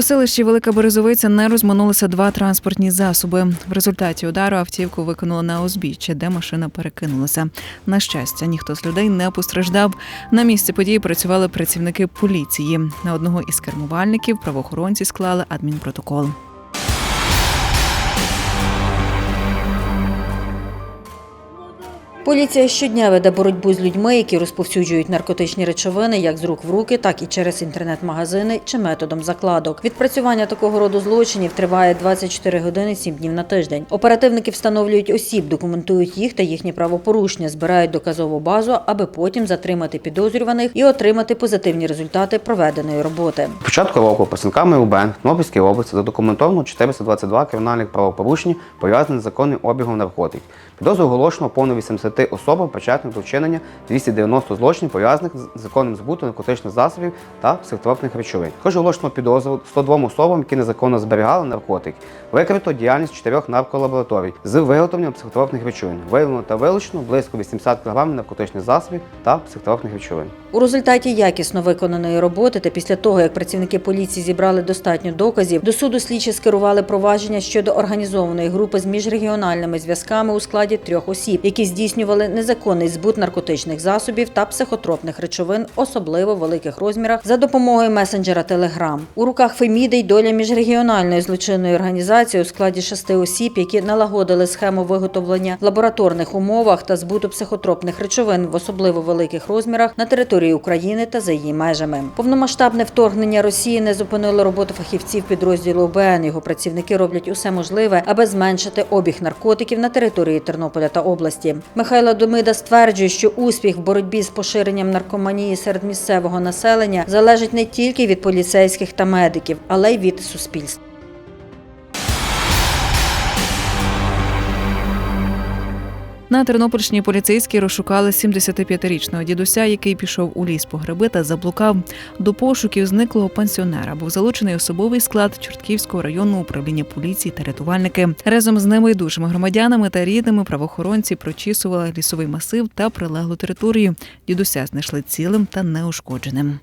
У селищі Велика Березовиця не розминулися два транспортні засоби. В результаті удару автівку викинуло на узбіччя, де машина перекинулася. На щастя, ніхто з людей не постраждав. На місці події працювали працівники поліції. На одного із кермувальників правоохоронці склали адмінпротокол. Поліція щодня веде боротьбу з людьми, які розповсюджують наркотичні речовини як з рук в руки, так і через інтернет-магазини чи методом закладок. Відпрацювання такого роду злочинів триває 24 години 7 днів на тиждень. Оперативники встановлюють осіб, документують їх та їхні правопорушення, збирають доказову базу, аби потім затримати підозрюваних і отримати позитивні результати проведеної роботи. Початку року працівниками УБН Тернопільської області задокументовано 422 кримінальних правопорушень, пов'язаних з законним обігом наркотиків. Підозру оголошено повно 80 особам, до вчинення 290 злочинів, пов'язаних з законним збутом наркотичних засобів та психотропних речовин. Також оголошено підозру 102 особам, які незаконно зберігали наркотики. Викрито діяльність чотирьох нарколабораторій з виготовленням психотропних речовин. Виявлено та вилучено близько 80 кг наркотичних засобів та психотропних речовин. У результаті якісно виконаної роботи та після того, як працівники поліції зібрали достатньо доказів, до суду слідчі скерували провадження щодо організованої групи з міжрегіональними зв'язками у складі трьох осіб, які здійснювали незаконний збут наркотичних засобів та психотропних речовин, особливо в великих розмірах, за допомогою месенджера Telegram. У руках Феміди й доля міжрегіональної злочинної організації у складі шести осіб, які налагодили схему виготовлення в лабораторних умовах та збуту психотропних речовин в особливо великих розмірах на території України та за її межами. Повномасштабне вторгнення Росії не зупинило роботу фахівців підрозділу ОБН. Його працівники роблять усе можливе, аби зменшити обіг наркотиків на території Тернополя та області. Михайло Домида стверджує, що успіх в боротьбі з поширенням наркоманії серед місцевого населення залежить не тільки від поліцейських та медиків, але й від суспільства. На Тернопільщині поліцейські розшукали 75-річного дідуся, який пішов у ліс по гриби та заблукав. До пошуків зниклого пенсіонера був залучений особовий склад Чортківського районного управління поліції та рятувальники. Разом з небайдужими громадянами та рідними правоохоронці прочісували лісовий масив та прилеглу територію. Дідуся знайшли цілим та неушкодженим.